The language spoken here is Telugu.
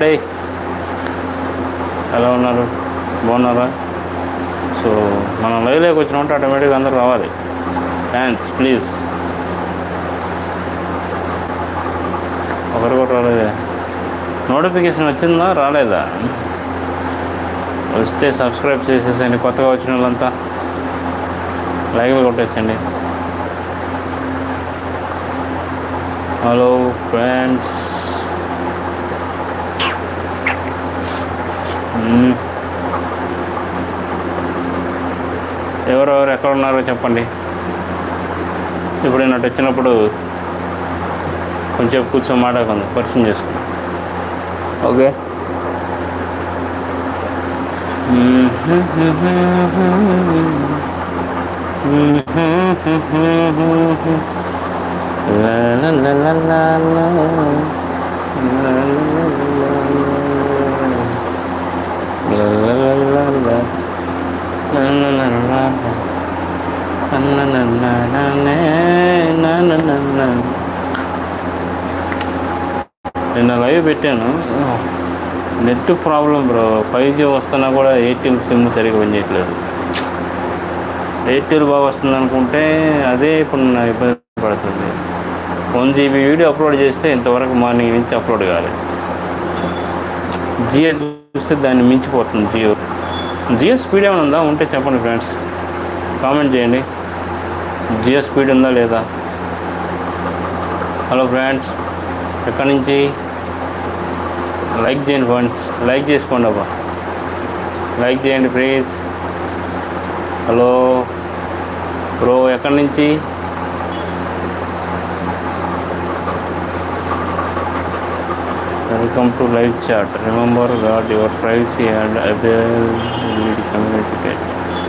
డే ఎలా ఉన్నారు. బాగున్నారా? సో మనం లైవ్లోకి వచ్చినామంటే ఆటోమేటిక్గా అందరూ రావాలి. థ్యాంక్స్ ప్లీజ్ ఒకరు కూడా రాలేదే. నోటిఫికేషన్ వచ్చిందా? రాలేదా? వస్తే సబ్స్క్రైబ్ చేసేసండి కొత్తగా వచ్చిన వాళ్ళంతా లైక్లు కొట్టేసండి హలో ఫ్రెండ్స్ ఎవరెవరు ఎక్కడ ఉన్నారో చెప్పండి. ఇప్పుడు నేను అటు వచ్చినప్పుడు కొంచెం కూర్చొని మాట్లాడుకుందాం పరిచయం చేసుకుందాం okay? La la la la la la. La la la la నిన్న లైవ్ పెట్టాను. Net problem bro five G వస్తున్నా కూడా ఎయిర్టెల్ సిమ్ సరిగ్గా పనిచేయట్లేదు ఎయిర్టెల్ బాగా వస్తుంది అనుకుంటే అదే ఇప్పుడు నా ఇబ్బంది పడుతుంది. వన్ జీబీ వీడియో అప్లోడ్ చేస్తే ఇంతవరకు మార్నింగ్ నుంచి అప్లోడ్ కాలేదు. జియో చూస్తే దాన్ని మించిపోతుంది జియో జియో స్పీడ్ ఏమైనా ఉందా? ఉంటే చెప్పండి ఫ్రెండ్స్. కామెంట్ చేయండి. జియో స్పీడ్ ఉందా లేదా? Hello friends. ఎక్కడి నుంచి? లైక్ చేయండి ఫ్రెండ్స్. లైక్ చేసుకోండి అబ్బా. లైక్ చేయండి ప్లీజ్. హలో. బ్రో ఎక్కడి నుంచి? Welcome to live chat. Remember guard your privacy and availability communicate.